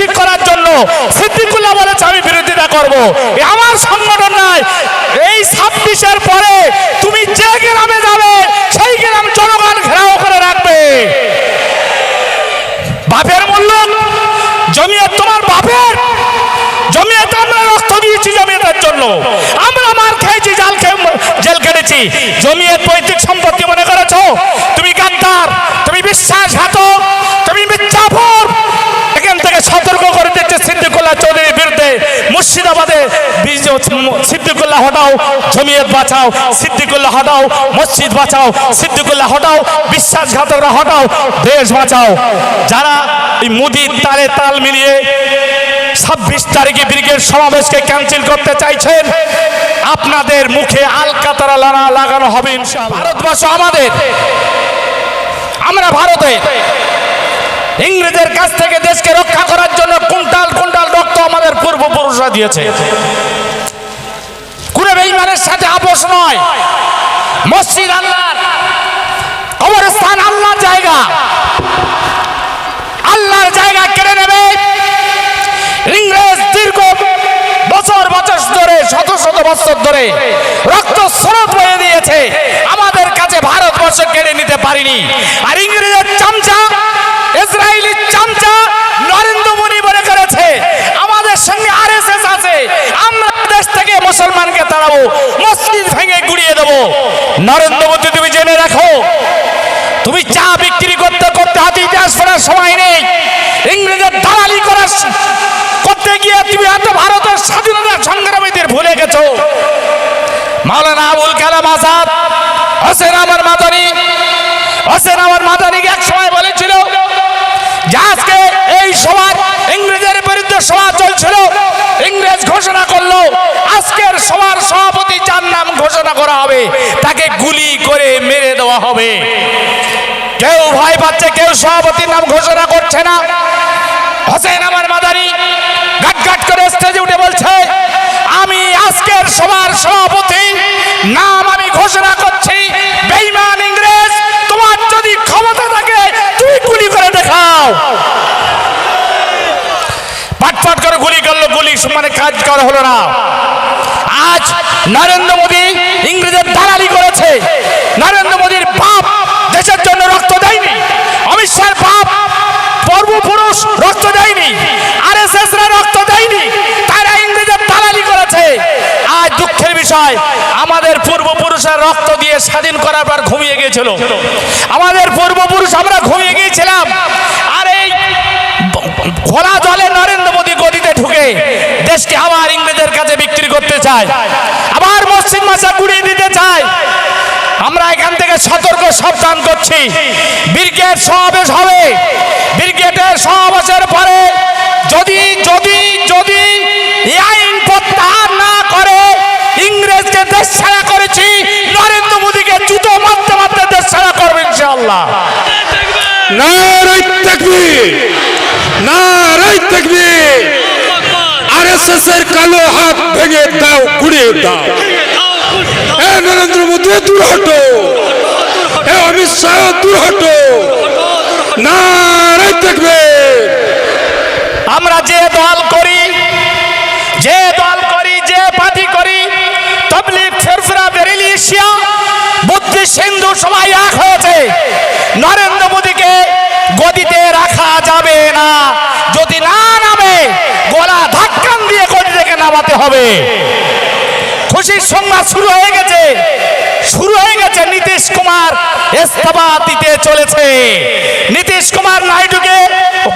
খুশি করার জন্য সিদ্দিকুল্লাহ বলেছে আমি বিরোধিতা করব। আমার সংগঠন নয়। এই ছাব্বিশের পরে তুমি যে গ্রামে যাবে, সেই গ্রাম জনগণ ঘেরাও করে রাখবে। বাপের মূল্য জমিয়ত তোমার বাপের জমিয়তে আমরা রক্ত দিয়েছি জমিয়তের জন্য। আমরা মার খেয়েছি, জাল খেয়ে জেল কেটেছি। জমিয়ত পৈতৃক সম্পত্তি মনে করেছ? তুমি গাদ্দার তুমি বিশ্বাসঘাতক। সতর্ক করে দিচ্ছে সিদ্দিকুল্লাহ চৌধুরীর বিরুদ্ধে। মুর্শিদাবাদে সিদ্দিকুল্লাহ হটাও, জমিয়ত বাঁচাও, সিদ্দিকুল্লাহ হটাও, মসজিদ বাঁচাও, সিদ্দিকুল্লাহ হটাও, বিশ্বাসঘাতকরা হটাও, দেশ বাঁচাও। যারা এই মুদির তালে তাল মিলিয়ে ছাব্বিশ তারিখে ব্রিগেড সমাবেশকে ক্যান্সেল করতে চাইছেন, আপনাদের মুখে আলকাতারা লানা লাগানো হবে। ভারতবর্ষ আমাদের। আমরা ভারতে ইংরেজের কাছ থেকে দেশকে রক্ষা করার জন্য কুন্টাল কুন্টাল রক্ত আমাদের পূর্বপুরুষরা দিয়েছে। কুড়ে বেইমানের সাথে আপোষ নয়। মসজিদ আল্লাহর, কবরস্থান আল্লাহর জায়গা। আল্লাহর জায়গা কেড়ে নেবে। ইংরেজ দীর্ঘ বছর বছর ধরে, শত শত বছর ধরে রক্ত স্রোত বয়ে দিয়েছে। আমাদের কাছে ভারতবর্ষ কেড়ে নিতে পারিনি। আর ইংরেজের চামচা ইসরায়েলি চামচা নরেন্দ্র মোদী মনে করেছে, আমাদের সঙ্গে আরএসএস আছে, আমরা দেশ থেকে মুসলমানকে তাড়াবো, মসজিদ ভেঙে গুড়িয়ে দেবো। নরেন্দ্র মোদী, তুমি জেনে রাখো, তুমি চা বিক্রি করতে করতে হাতে ইতিহাস পড়ার সময় নেই ইংরেজের দালালি করার করতে গিয়ে তুমি এত ভারতের স্বাধীনতা সংগ্রামীদের ভুলে গেছো। মাওলানা আবুল কালাম আজাদ, হোসেন আমার মাদানি, হোসেন আমার মাদানিকে এক সময় বলেছিল যে আজকে এই সমাজ ইংরেজের বিরুদ্ধে সভা চলছিল। ইংরেজ ঘোষণা করল, আজকের সভার সভাপতি যার নাম ঘোষণা করা হবে, তাকে গুলি করে মেরে দেওয়া হবে। কেউ ভয় পাচ্ছে, কেউ সভাপতির নাম ঘোষণা করছে না। হোসেন আমার মাদারি গাট করে স্টেজে উঠে বলছে, আমি আজকের সভার সভাপতি, নাম আমি ঘোষণা করছি বেইমান ইংরেজ তোমার যদি ক্ষমতা থাকে তুমি গুলি করে দেখাও পাটপাট করে গুলি করল গুলি মানে করা হলো না। আজ নরেন্দ্র মোদী ইংরেজের দালালি করেছে। নরেন্দ্র মোদীর বাপ দেশের জন্য রক্ত দেয়নি। অমিত শাহর বাপ পূর্বপুরুষ রক্ত দেয়নি। আর এস রক্ত দেয়নি। তারা ইংরেজের দালালি করেছে। আজ দুঃখের বিষয়, আমাদের পূর্বপুরুষের রক্ত দিয়ে স্বাধীন করার পর ঘুমিয়ে গিয়েছিল। আমাদের পূর্বপুরুষ, আমরা ঘুমিয়ে গিয়েছিলাম। আর এই ঘোলা জলে নরেন্দ্র মোদী গদিতে ঢুকে দেশকে আবার ইংরেজের কাছে বিক্রি করতে চায়, আবার মসজিদ মাসা গুড়িয়ে দিতে চায়। আমরা এখান থেকে সতর্ক সাবধান করছি। ব্রিগেড সমাবেশ হবে। ব্রিগেডের সমাবেশের পরে যদি যদি যদি এই আইন প্রত্যাহার না করে ইংরেজকে দেশ ছাড়া করেছি নরেন্দ্র মোদীকে জুতো মারতে মারতে দেশ ছাড়া করবে ইনশাআল্লাহ নারাই তাকবীর নারাই তাকবীর আরএসএস এর কালো হাত ভেঙে গুড়িয়ে দাও এ নরেন্দ্র মোদী দূর হটো এ অমিত শাহ দূর হটো নারাই তাকবীর আমরা যে দল করি যে দল করি যে পার্টি করি তবলিগ ফেরফরা বেরেলি এশিয়া বুদ্ধি সিন্ধু সবাই এক হয়েছে। নরেন্দ্র মোদীকে গদিতে রাখা যাবে না। যদি না নামে গলা ধাক্কান দিয়ে গদি থেকে নামাতে হবে। খুশির সংবাদ শুরু হয়ে গেছে। শুরু হয়ে গেছে নীতিশ কুমার ইস্তফা দিতে চলেছে। নীতিশ কুমার নাইডুকে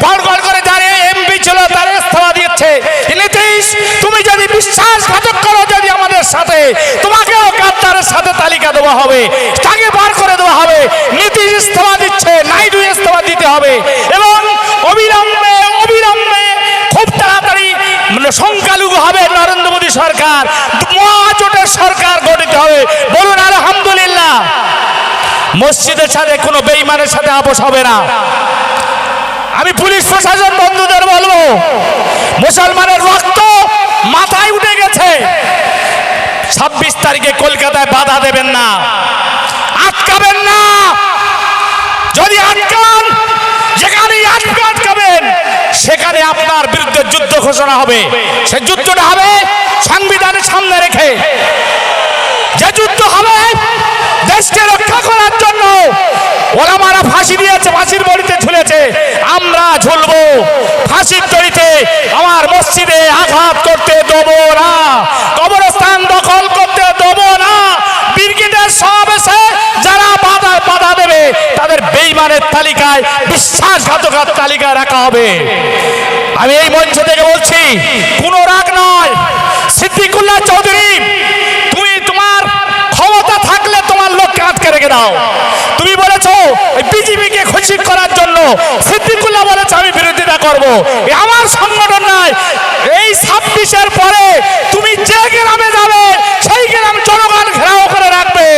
গড়গড় করে দাঁড়িয়ে এমপি ছিল, তার ইস্তফা দিচ্ছে নীতিশ, তুমি যদি বিশ্বাসঘাতক করো যদি আমাদের সাথে, তোমাকেও গাদ্দারের সাথে তালিকা দেওয়া হবে, তাকে বার করে দেওয়া হবে নীতিশ ইস্তফা দিচ্ছে নাইডু ইস্তফা দিতে হবে এবং অবিলম্বে অবিলম্বে খুব তাড়াতাড়ি মানে সংখ্যালঘু হবে নরেন্দ্র মোদী সরকার মহাজোটের সরকার গঠিত হবে বলুন আলহামদুলিল্লাহ মসজিদের সাথে কোনো বেইমানের সাথে আপোষ হবে না। আমি পুলিশ প্রশাসন বন্ধুদের বলব, মুসলমানের রক্ত মাথায় উঠে গেছে। ছাব্বিশ তারিখে কলকাতায় বাধা দেবেন না, আটকাবেন না। যদি আটকান যেখানে আটকাবেন। সেখানে আপনার বিরুদ্ধে যুদ্ধ ঘোষণা হবে। সে যুদ্ধটা হবে সংবিধানের সামনে রেখে। যে যুদ্ধ হবে, দেশকে রক্ষা জন্য ওলামারা ফাঁসি দিয়েছে ফাঁসির বড়িতে ঝুলেছে আমরা ঝুলবো ফাঁসির দড়িতে আমার মসজিদে আঘাত করতে দেবো না। কবরস্থান দখল করতে দেবো না। ব্রিগেডের সমাবেশে যারা বাধা বাধা দেবে, তাদের বেইমানের তালিকায়, বিশ্বাসঘাতকার তালিকায় রাখা হবে। আমি এই মঞ্চ থেকে বলছি, কোনো রাগ নয়। সিদ্দিকুল্লাহ চৌধুরী, তুমি তোমার ক্ষমতা থাকলে তোমার লোককে আটকে রেখে দাও তুমি বলেছ বিজেপিকে খুশি করার জন্য সিদ্দিকুল্লাহ বলেছে আমি বিরোধিতা করব। আমার সংগঠন নয়। এই ছাব্বিশের পরে তুমি যে গ্রামে যাবে, সেই গ্রাম জনগণ ঘেরাও করে রাখবে।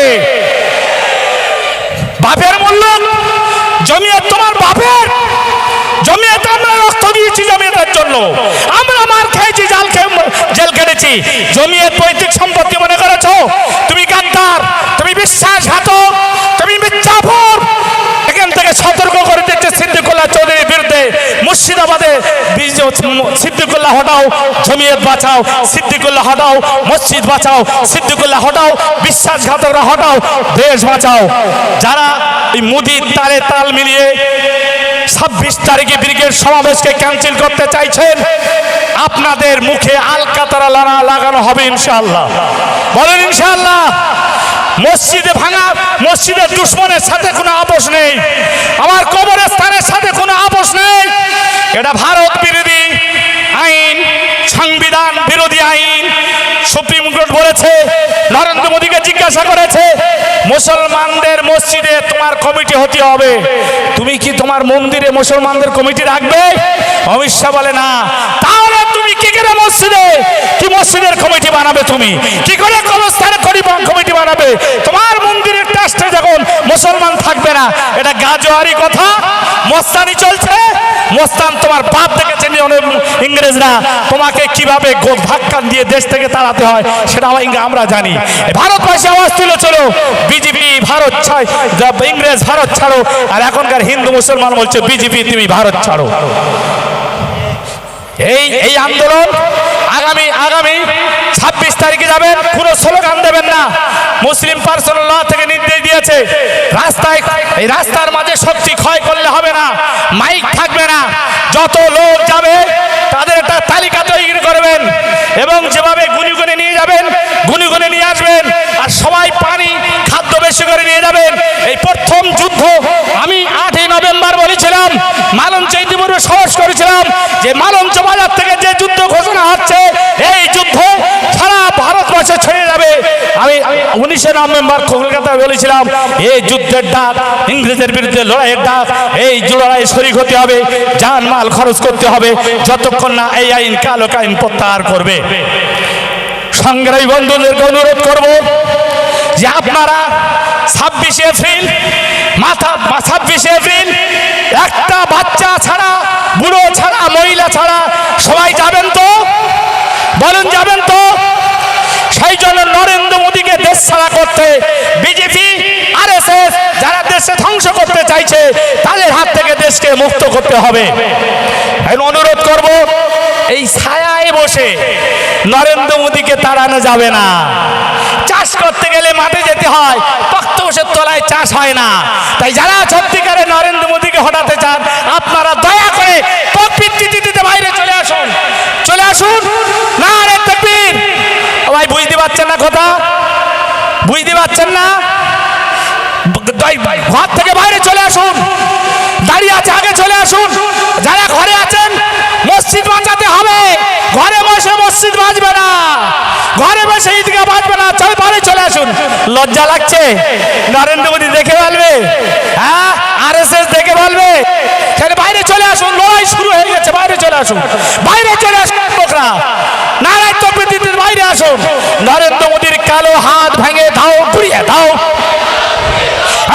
বাপের মূল্য জমিয়ত তোমার বাপের জমিয়ত আমরা রক্ত দিয়েছি জমিয়তের জন্য। আমরা মার খেয়েছি জাল খেয়ে জেল কেটেছি। জমিয়ত পৈতৃক সম্পত্তি মনে করেছ? তুমি মুর্শিদাবাদে। সিদ্দিকুল্লাহ হটাও, জমিয়ত বাঁচাও, সিদ্দিকুল্লাহ হটাও, মসজিদ বাঁচাও, সিদ্দিকুল্লাহ হটাও, বিশ্বাসঘাতকরা হটাও, দেশ বাঁচাও। যারা এই মুদির তালে তাল মিলিয়ে ছাব্বিশ তারিখে ব্রিগেড সমাবেশকে ক্যান্সেল করতে চাইছেন, আপনাদের মুখে আলকাতারা লাগানো হবে ইনশাআল্লাহ। বলেন ইনশাআল্লাহ। মসজিদে ভাঙা, মসজিদের দুশ্মনের সাথে কোনো আপোষ নেই। আমার কবরের স্থানের সাথে কোনো আপোষ নেই। এটা ভারত বিরোধী আইন, সংবিধান বিরোধী আইন। সুপ্রিম কোর্ট বলেছে, নরেন্দ্র মোদীকে জিজ্ঞাসা করেছে, মুসলমানদের মসজিদে তোমার কমিটি হতে হবে। তুমি কি তোমার মন্দিরে মুসলমানদের কমিটি রাখবে? অমিত শাহ বলে, না। তাহলে তুমি কি করে মসজিদে কি মসজিদের কমিটি বানাবে তুমি? কি করে কবরস্থানে করি- কমিটি বানাবে? তোমার মন্দিরের ট্রাস্টে যখন মুসলমান থাকবে না, এটা গাজোয়ারি কথা, মস্তানি চলছে, মোস্তান তোমার বাপ দেখেছে নি অনেক ইংরেজরা। তোমাকে কীভাবে ধাক্কা দিয়ে দেশ থেকে তাড়াতে হয়, সেটা আমরা জানি। ভারতবাসী আওয়াজ তুলে চলো। বিজেপি, ভারত ছাড়। ইংরেজ, ভারত ছাড়ো। আর এখনকার হিন্দু, মুসলমান বলছে, বিজেপি, তুমি ভারত ছাড়ো। এই এই আন্দোলন আগামী আগামী ছাব্বিশ তারিখে যাবেন। কোনো স্লোগান দেবেন না। মুসলিম পার্সোনাল ল থেকে নির্দেশ দিয়েছে। রাস্তায়, এই রাস্তার মাঝে শক্তি ক্ষয় করলে হবে না। মাইক থাকবে না। যত লোক যাবে, তাদের একটা তালিকা তৈরি করবেন এবং যেভাবে গুনি গুনে নিয়ে যাবেন গুনি গুনে নিয়ে আসবেন আর সবাই পানি, খাদ্য বেশি করে নিয়ে যাবেন। এই প্রথম যুদ্ধ আমি আটই নভেম্বর বলেছিলাম। মালঞ্চ ইতিপূর্বে সাহস করেছিলাম যে মালঞ্চ বাজার থেকে যে যুদ্ধ ঘোষণা হচ্ছে, এই যুদ্ধ সারা ভারতবর্ষে ছড়িয়ে যাবে। আমি উনিশে নভেম্বর কলকাতায় বলেছিলাম, এই যুদ্ধের ডাক, ইংরেজের বিরুদ্ধে লড়াইয়ের ডাক, এই লড়াই শরিক হতে হবে জান মাল খরচ করতে হবে, যতক্ষণ না এই আইন কালো আইন প্রত্যাহার করবে। সংগ্রামী বন্ধুদেরকে অনুরোধ করব যে আপনারা ছাব্বিশে এপ্রিল মাথা ছাব্বিশে এপ্রিল একটা বাচ্চা ছাড়া, বুড়ো ছাড়া, মহিলা ছাড়া সবাই যাবেন তো? বলুন, যাবেন তো? সেই জন্য নরেন্দ্র মোদীকে দেশ ছাড়া করতে বিজেপি আর এস এস যারা দেশে ধ্বংস করতে চাইছে, তাদের হাত থেকে দেশকে মুক্ত করতে হবে। অনুরোধ করব, এই ছায়ায় বসে নরেন্দ্র মোদীকে তাড়ানো যাবে না চাষ করতে গেলে মাঠে যেতে হয় তক্ত তলায় চাষ হয় না। তাই যারা সত্যিকারে নরেন্দ্র মোদীকে হটাতে চান, আপনারা দয়া করে দিতে বাইরে চলে আসুন। চলে আসুন। না রে তকবীর ভাই, বুঝতে পারছেন না কথা? বুঝতে পারছেন না? ঘর থেকে বাইরে চলে আসুন। দাঁড়িয়ে আছে, আগে চলে আসুন। যারা ঘরে আছেন মসজিদ বাঁচাতে হবে ঘরে বসে মসজিদ বাঁচবে না ঘরে বসে ঈদগাহ বাঁচবে না চল বাইরে চলে আসুন লজ্জা লাগছে? নরেন্দ্র মোদী দেখে বলবে হ্যাঁ? আর এস এস দেখে বলবে তাহলে বাইরে চলে আসুন লড়াই শুরু হয়ে গেছে বাইরে চলে আসুন। বাইরে চলে আসুন লোকরা। নারায় তকবির বাইরে আসুন। নরেন্দ্র মোদীর কালো হাত ভেঙে দাও ঘুরিয়ে দাও।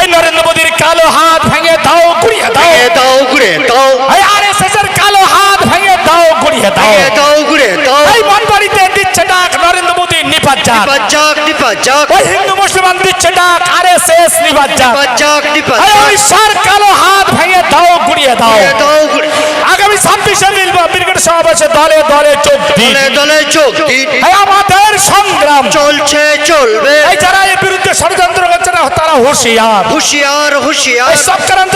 এই নরেন্দ্র মোদীর কালো হাত ভেঙে দাও ঘুরিয়ে দাও। দাও ঘুরে দাও। এই আরএসএস এর কালো হাত ভেঙে দাও ঘুরিয়ে দাও। দাও ঘুরে দাও। এই মনবাড়িতে দিচ্ছে ডাক নরেন্দ্র মোদী নিপাজ্জাক ওই হিন্দু মুসলমান দিচ্ছে ডাক আরএসএস নিপাজ্জাক নিপাজ্জাক এই নিপাজ্জাক উড়িষ্যার কালো হাত ভেঙে দাও ঘুরিয়ে দাও। ভেঙে দাও ঘুরে আগামী আগামী ছাব্বিশে ব্রিগেড সমাবেশে দলে দলে যোগ দলে দলে চোখ আমাদের সংগ্রাম। চলছে চলবে। এই যারা এর বিরুদ্ধে ষড়যন্ত্র করছে না তারা হুঁশিয়ার। হুশিয়ার হুশিয়ার।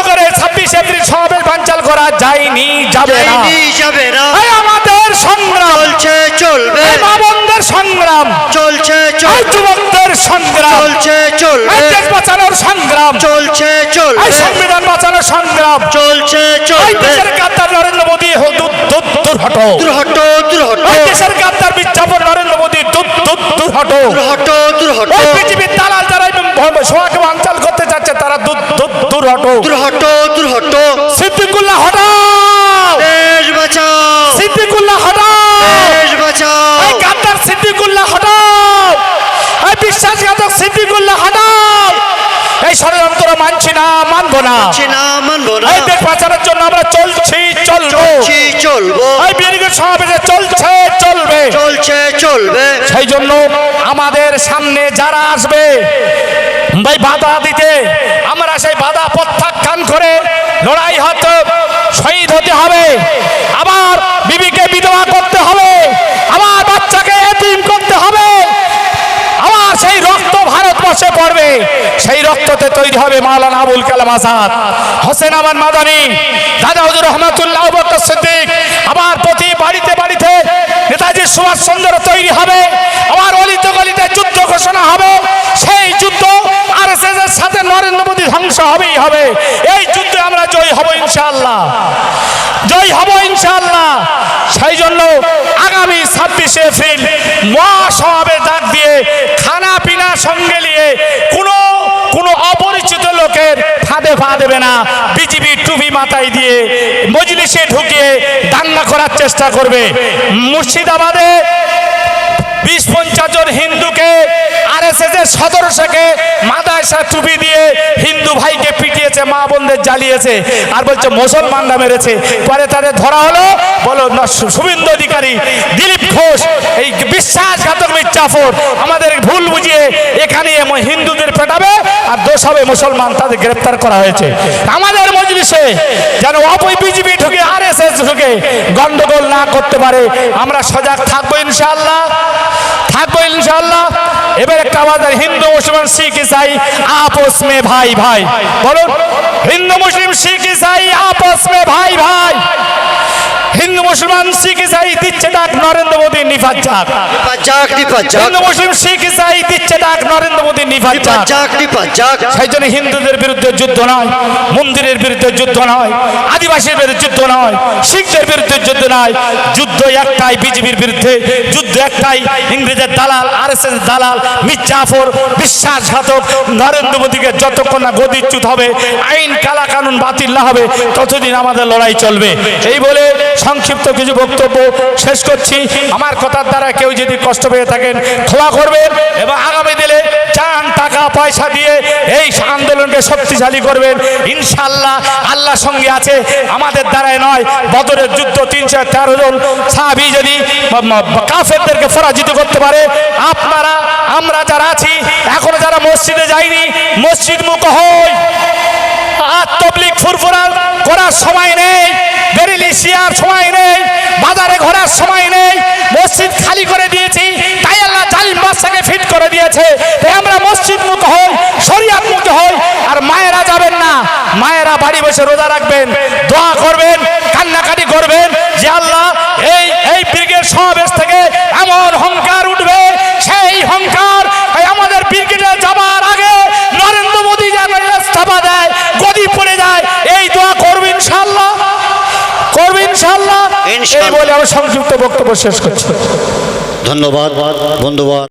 করে ছাব্বিশ এপ্রিল সমাবেশ বানচাল করা যায়নি যাবে না। যাবে না। আমাদের সংগ্রাম। চলছে চলবে। সংগ্রাম। চলছে যুবকদের সংগ্রাম। চলছে চলবে দেশ বাঁচানোর সংগ্রাম। চলছে চলবে সংবিধান বাঁচানোর সংগ্রাম। চলছে চলবে দেশের গাদ্দার নরেন্দ্র মোদী হো দূর দূর দূর হটো দূর হটো দূর হটো এই দেশের গাদ্দার বিজ্ঞাপন নরেন্দ্র মোদী পৃথিবীর দালাল যারা সোহাকে বাঞ্চাল করতে যাচ্ছে তারা দূর দূর দূর হটো দূর হটো সিদ্দিকুল্লাহ হটাও দেশ বাঁচাও সিদ্দিকুল্লাহ হটাও দেশ বাঁচাও এই গাদ্দার সিদ্দিকুল্লাহ হটাও এই বিশ্বাসঘাতক সিদ্দিকুল্লাহ হটাও এই ষড়যন্ত্র মানছি না মানবো না। মানবো না। এই দেশ বাঁচানোর জন্য আমরা চলছি চলবো। চলবো। এই বিএনপির সমাবেশে চলছে চলবে। চলছে চলবে। সেই জন্য আমাদের সামনে যারা আসবে ভাই বাধা দিতে আমরা সেই বাধা প্রত্যাখ্যান করে লড়াই হতে শহীদ হতে হবে। আবার বিবিকে বিধবা করতে হবে আমার বাচ্চাকে এতিম করতে হবে আমার সেই রক্ত ভারতবর্ষে পড়বে সেই রক্ততে তৈরি হবে মাওলানা আবুল কালাম আজাদ। হোসেন আমান মাদানি, দাদা হুজুর রহমাতুল্লাহ বকর সিদ্দিক আবার প্রতি বাড়িতে বাড়িতে নেতাজি সুভাষ চন্দ্র তৈরি হবে আবার অলিতে গলিতে যুদ্ধ ঘোষণা হবে, সেই যুদ্ধ আর এর সাথে নরেন্দ্র মোদী ধ্বংস হবেই হবে। এই যুদ্ধে আমরা জয় হব ইনশাআল্লাহ। জয় হব ইনশাআল্লাহ। সেই জন্য আগামী ছাব্বিশে এপ্রিল মহাসমাবেশ ডাক দিয়ে খানা পিনা সঙ্গে নিয়ে কোনো কোনো অপরিচিত লোকের ফাঁদে পা দেবে না। বিজিবি টুপি মাথায় দিয়ে মজলিসে ঢুকিয়ে দাঙ্গা করার চেষ্টা করবে। মুর্শিদাবাদে বিশ পঞ্চাশ জন হিন্দুকে সদস্যকে টুপি দিয়ে হিন্দু ভাইকে পিটিয়েছে, মা বোনদের জ্বালিয়েছে আর বলছে, মুসলমানরা মেরেছে। পরে তাদের ধরা হলো। বলো শুভেন্দু অধিকারী, দিলীপ ঘোষ, এই বিশ্বাসঘাতক মির্জাফর আমাদের ভুল বুঝিয়ে এখানে হিন্দুদের পেটাবে আর দোষ হবে মুসলমান, তাদের গ্রেপ্তার করা হয়েছে। আমাদের মজলিসে যেন অপই বিজেপি ঢুকে আর এস এস ঢুকে গন্ডগোল না করতে পারে, আমরা সজাগ থাকব ইনশাল্লাহ থাকব ইনশাআল্লাহ। এবার একটা আমাদের হিন্দু মুসলমান শিখ ইসাই আপস মে ভাই ভাই। বলুন হিন্দু মুসলিম শিখ ইসাই আপস মে ভাই ভাই। হিন্দু মুসলমান শিখ ইসাই দিচ্ছে ডাক নরেন্দ্র মোদী নিফাত যাক। যাক যাক। হিন্দু মুসলিম শিখ ইসাই দিচ্ছে ডাক নরেন্দ্র মোদী নিফাত যাক। যাক নিপাত যাক। সেই জন্য হিন্দুদের বিরুদ্ধে যুদ্ধ নয় মন্দিরের বিরুদ্ধে যুদ্ধ নয় আদিবাসীর বিরুদ্ধে যুদ্ধ নয় শিখদের বিরুদ্ধে যুদ্ধ নয়। যুদ্ধ একটাই বিজেপির বিরুদ্ধে। যুদ্ধ একটাই ইংরেজের দালাল আর এস এস দালাল মির্জাফর বিশ্বাসঘাতক নরেন্দ্র মোদীকে যতক্ষণ না গদিচ্যুত হবে, আইন, কালা কানুন বাতিল না হবে, ততদিন আমাদের লড়াই চলবে। এই বলে সংক্ষিপ্ত কিছু বক্তব্য শেষ করছি। আমার কথার দ্বারা কেউ যদি কষ্ট পেয়ে থাকেন, ক্ষমা করবেন এবং আগামী দিনে চান টাকা, পয়সা দিয়ে এই আন্দোলনকে শক্তিশালী করবেন। ইনশাল্লাহ আল্লাহ সঙ্গে আছে, আমাদের দ্বারাই নয়, বদরের যুদ্ধ তিনশো তেরো জন সাহাবি যদি কাফেরদেরকে পরাজিত করতে পারে, আপনারা আমরা যারা আছি, এখনও যারা মসজিদে যাইনি, মসজিদ মুখ হই। আর তবলিক ফুরফুরার করার সময় নেই, বেরিলি শিয়ার সময় নেই, বাজারে ঘোরার সময় নেই, মসজিদ খালি করে দিয়েছি, তাই আল্লাহ জালিম বাদশাকে ফিট করে দিয়েছে। তাই আমরা মসজিদ মুখ হই, শরিয়াত মুখ হই, আর মায়েরা যাবেন না, মায়েরা বাড়ি বসে রোজা রাখবেন, দোয়া করবেন, কান্নাকাটি করবেন, যে আল্লাহ এই এই ব্রিগেড সমাবেশ থেকে এমন হংকার উঠবে ইস্তফা দেয় গদি পড়ে যায় এই দোয়া করবে ইনশাল্লাহ করবে ইনশাল্লাহ এই বলে আমার সংক্ষিপ্ত বক্তব্য শেষ করছি। ধন্যবাদ বন্ধুবাদ